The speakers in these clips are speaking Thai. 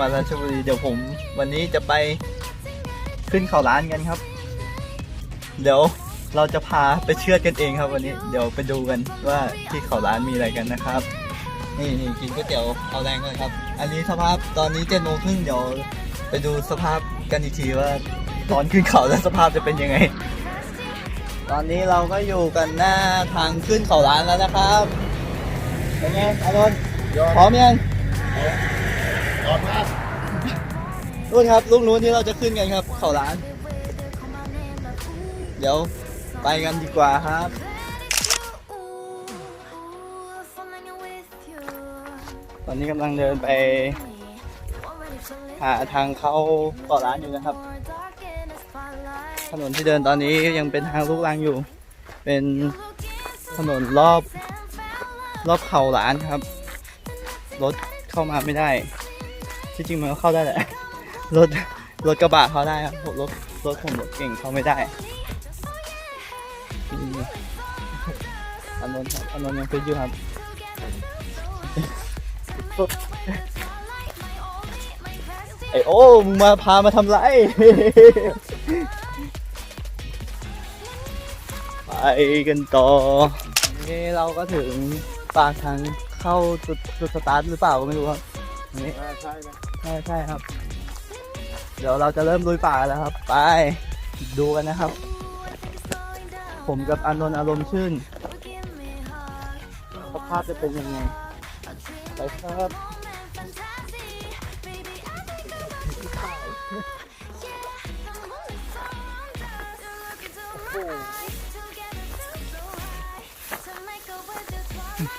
หวัดราชบุรีเดี๋ยวผม วันนี้จะไปขึ้นเขาล้านกันครับ เดี๋ยวเราจะพาไปเชือดกันเองครับวันนี้ เดี๋ยวไปดูกันว่าที่เขาล้านมีอะไรกันนะครับ นี่นี่กินก๋วยเตี๋ยวเอาแรงกันครับ อันนี้สภาพตอนนี้เจ็ดโมงครึ่งเดี๋ยวไปดูสภาพกันอีกทีว่าตอนขึ้นเขาแล้วสภาพจะเป็นยังไง ตอนนี้เราก็อยู่กันหน้าทางขึ้นเขาล้านแล้วนะครับเป็นไงอารมณ์พร้อมยัง นู่นครับลูกนู้นที่เราจะขึ้นกันครับ เขาล้าน เดี๋ยวไปกันดีกว่าครับ ตอนนี้กำลังเดินไป หาทางเข้าเกาะล้านอยู่นะครับ ถนนที่เดินตอนนี้ยังเป็นทางลูกรังอยู่ เป็นถนนรอบรอบเขาหลานครับ รถเข้ามาไม่ได้ ที่จริงมันก็เข้าได้แหละ รถรถกระบะเข้าได้ครับรถรถผมรถเก่งเข้าไม่ได้อันนนท์อันนนท์ยังฟิตอยู่ครับไอโอ้มึงมาพามาทำไรไปกันต่อนี่เราก็ถึงปากทางเข้าจุดจุดสตาร์ทหรือเปล่าก็ไม่รู้ครับนี่ใช่ไหม ใช่ใช่ครับ เดี๋ยวเราจะเริ่มลุยป่าแล้วครับ ไป ดูกันนะครับ ผมกับอานนท์อารมณ์ชื่นสภาพจะเป็นยังไง ไปครับ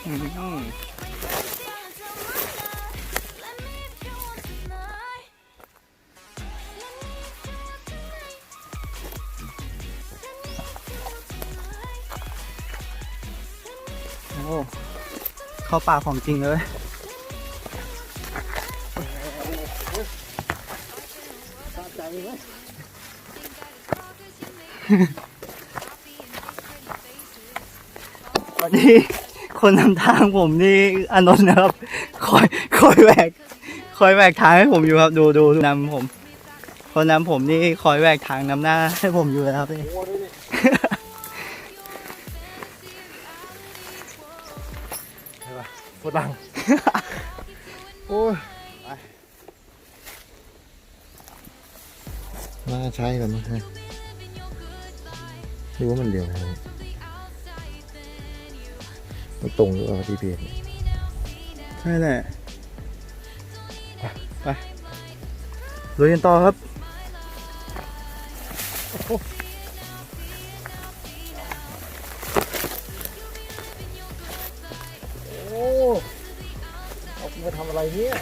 อืม อ้เข้าป่าของจริงเลยใจไหมวันนี้คนนำทางผมนี่อานนท์นะครับ คอยคอยแหวกคอยแหวกทางให้ผมอยู่ครับ ดูดูนำผมคนนำผมนี่คอยแหวกทางนำหน้าให้ผมอยู่นะครับนี่ โอ้ยน่าใช้กันมั้งฮะดูว่ามันเร็วนะมันตรงหรือเปล่าที่เพียนใช่แหละไปไป ลุยกันต่อครับ อากูมาทำอะไรเนี่ย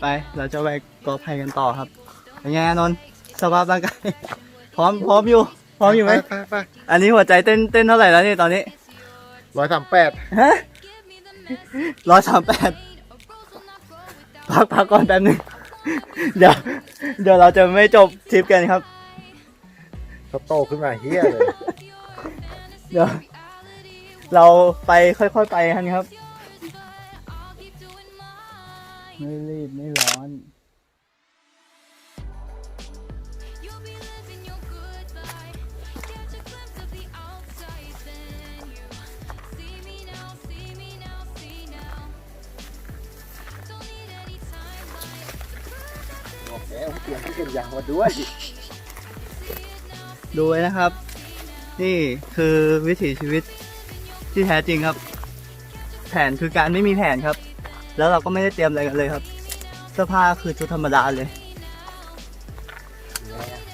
ไป เราจะไปกอไผ่กันต่อครับเป็นไงอานนท์สภาพร่างกาย พร้อมพร้อมอยู่ พร้อมอยู่ไหม ไปไปอันนี้หัวใจเต้นเต้นเท่าไหร่แล้วนี่ตอนนี้ร้อยสามแปดฮะร้อยสามแปดพักพักก่อนแป๊บนึง เดี๋ยว เดี๋ยวเราจะไม่จบทริปกันครับ เขาโตขึ้นมาเฮียเลย เดี๋ยว เราไปค่อยๆไปกันครับ ไม่รีบไม่ร้อน ยมที่เป็นยางมาด้วย ดูไว้นะครับ นี่คือวิถีชีวิตที่แท้จริงครับ แผนคือการไม่มีแผนครับ แล้วเราก็ไม่ได้เตรียมอะไรกันเลยครับ เสื้อผ้าคือชุดธรรมดาเลย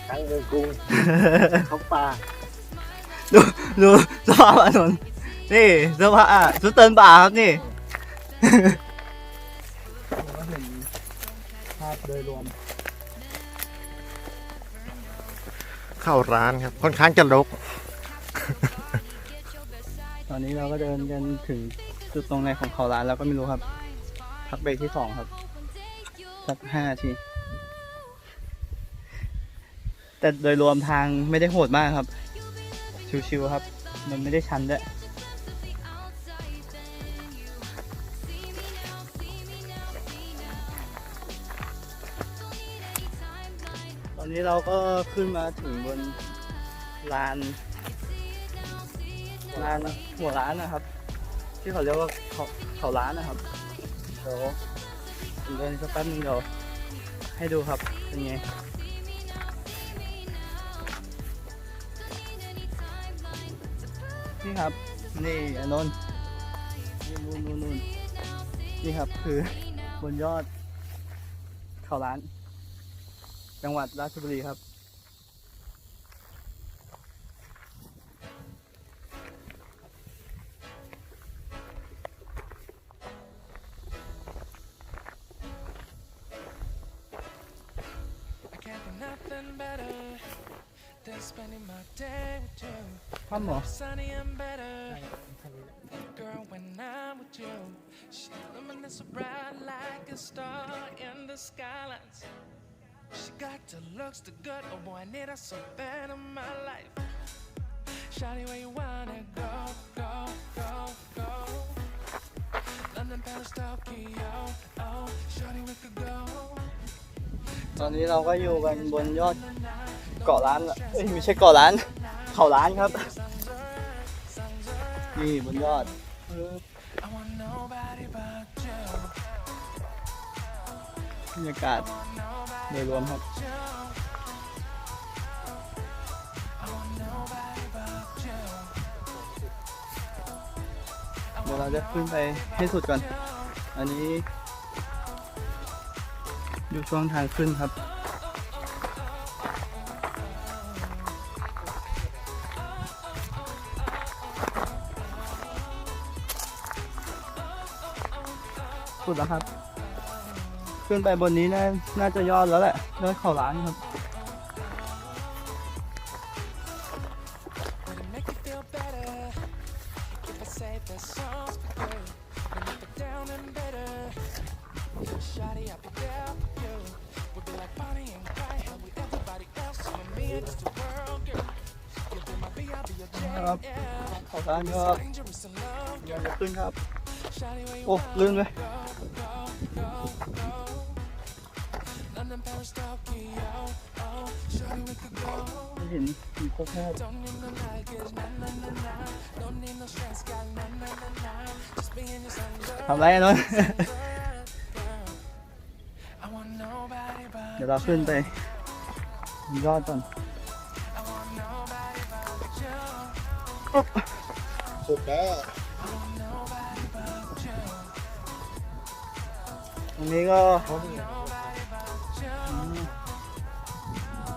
ทั้งเมืองกรุง เขาป่าดูดูสภาพอานนนี่เสื้อผ้าชุดเตินป่าครับนี่ก็เห็นภาพโดยรวม เข้าร้านครับ ค่อนข้างจะรก ตอนนี้เราก็เดินกันถึงจุดตรงไหนของเขาร้านแล้วก็ไม่รู้ครับ พักเบรกที่สองครับ สักห้าที แต่โดยรวมทางไม่ได้โหดมากครับ ชิวๆครับ มันไม่ได้ชันด้วย อนนี้เราก็ขึ้นมาถึงบนลานลานหัวร้านนะครับ ที่เขาเรียกว่าเขาเขาร้านนะครับเดี๋ยวผมเดินสักแป๊บนึงเดี๋ยวให้ดูครับเป็นไงนี่ครับนี่อนนท์นี่นู่นนู่นนู่นนี่ครับคือบนยอดเขาร้าน จังหวัดราชบุรีครับ I can't do nothing better than spending my day with you. พร้อมเหรอ Sunny and better. Girl, when I'm with you, she luminous so bright like a star in the skylines. She got the looks, the good, oh boy, I need her so bad in my life. Shawty, where you wanna go, go, go, go? London, Paris, Tokyo, oh, shawty, we could go. ตอนนี้เราก็อยู่กันบนยอดเกาะร้านเอ้ยไม่ใช่เกาะร้าน เขาร้านครับ นี่บนยอด I want nobody but you. บรรยากาศ โดยรวมครับเดี๋ยวเราจะขึ้นไปให้สุดก่อน อันนี้อยู่ช่วงทางขึ้นครับ สุดแล้วครับ ขึ้นไปบนนี้น่าน่าจะยอดแล้วแหละยอดเขาล้านครับ ครับเขาล้านก็ยังจะขึ้นครับ โอ้ลื่นเลย London, Paris, Tokyo. Oh, shawty, we could go. ไม่เห็นมีโคกแ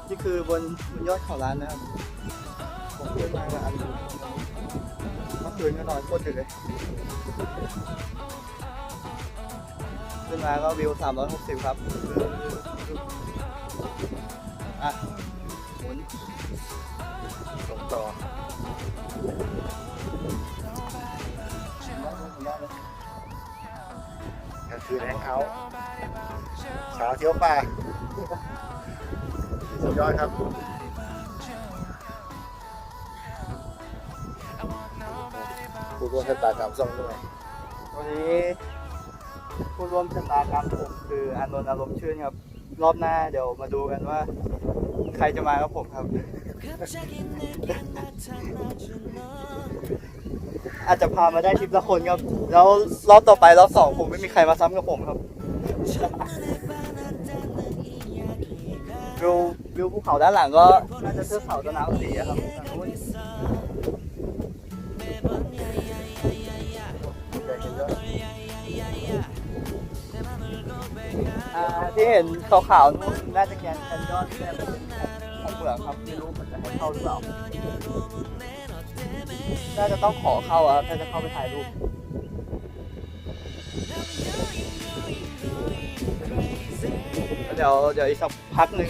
นี่คือบนบนยอดเขาล้านนะครับผมขึ้นมากับอันนี้เมื่อคืนก็นอนโคตรดึกเลยขึ้นมาก็วิว 360 ครับอะหมุนส่งต่อกลางคืนแฮงเอาท์เช้าเที่ยวป่า สุดยอดครับผู้ร่วมชะตากรรมส่งด้วยวันนี้ผู้ร่วมชะตากรรมผมคืออานนท์อารมณ์ชื่นครับ รอบหน้าเดี๋ยวมาดูกันว่า ใครจะมากับผมครับ อาจจะพามาได้ทริปละคนครับ แล้วรอบต่อไปรอบสองผมไม่มีใครมาซ้ำกับผมครับวิ วิวภูเขาด้านหลังก็น่าจะเทือกเขาตะนาวสีครับที่เห็นขาวๆนู้นน่าจะแกนแคนยอนแม่ของเหมืองครับไม่รู้มันจะให้เข้าหรือเปล่าน่าจะต้องขอเข้าอะครับถ้าจะเข้าไปถ่ายรูปเดี๋ยวเดี๋ยวอีกสักพักหนึ่ง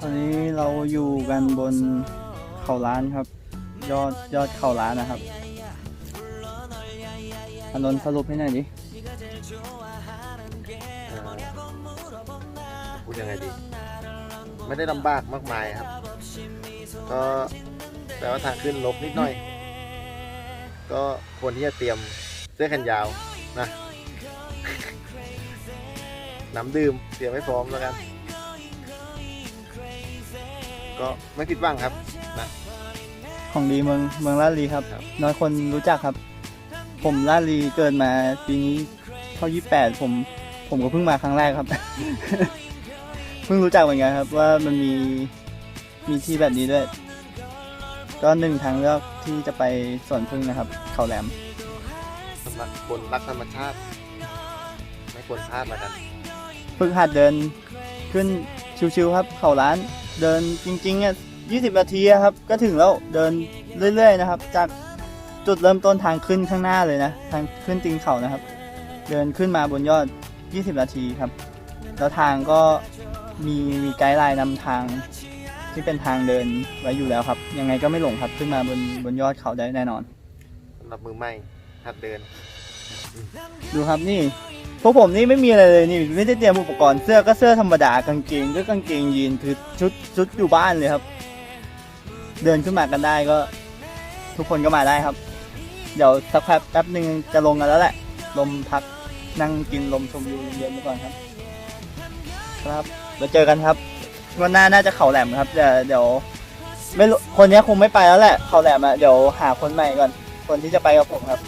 ตอนนี้เราอยู่กันบนเขาล้านครับ ยอดยอดเขาล้านนะครับอานนท์สรุปให้หน่อยดิพูดยังไงดี ไม่ได้ลำบากมากมายครับ ก็แต่ว่าทางขึ้นลบนิดหน่อย ก็ควรที่จะเตรียมเสื้อแขนยาวนะ น้ำดื่มเตรียมไว้พร้อมแล้วกัน ก็ไม่ผิดหวังครับนะ ของดีเมืองเมืองลาดลีครับ ครับ น้อยคนรู้จักครับ ผมลาดลีเกิดมาปีนี้เข้ายี่แปดผมผมก็เพิ่งมาครั้งแรกครับ เพิ่งรู้จักเหมือนกันครับ ว่ามันมีมีที่แบบนี้ด้วย ก็หนึ่งทางเลือกที่จะไปสวนพึ่งนะครับ เขาแหลม สำหรับคนรักธรรมชาติ ไม่ควรพลาดแล้วกัน ฝึกหัดเดินขึ้นชิวๆครับ เขาร้าน เดินจริงๆอะ20นาทีครับ ก็ถึงแล้วเดินเรื่อย ๆ นะครับ จากจุดเริ่มต้นทางขึ้นข้างหน้าเลยนะ ทางขึ้นตีนเขานะครับ เดินขึ้นมาบนยอด 20 นาทีครับ แล้วทางก็มีมีไกด์ไลน์นำทางที่เป็นทางเดินไว้อยู่แล้วครับ ยังไงก็ไม่หลงครับขึ้นมาบนบนยอดเขาได้แน่นอนสำหรับมือใหม่หัดเดิน ดูครับนี่พวกผมนี่ไม่มีอะไรเลยนี่ไม่ได้เตรียมอุปกรณ์เสื้อก็เสื้อธรรมดากางเกงก็กางเกงยีนคือชุดชุดอยู่บ้านเลยครับ เดินขึ้นมากันได้ก็ ทุกคนก็มาได้ครับ เดี๋ยวสักแป๊บแป๊บหนึ่งจะลงกันแล้วแหละ ลมพักนั่งกินลมชมวิวเย็นๆไปก่อนครับ ครับเราเจอกันครับวันหน้าน่าจะเขาแหลมครับเดี๋ยวเดี๋ยวไม่รู้คนนี้คงไม่ไปแล้วแหละ เขาแหลมอะเดี๋ยวหาคนใหม่ก่อน คนที่จะไปกับผมครับ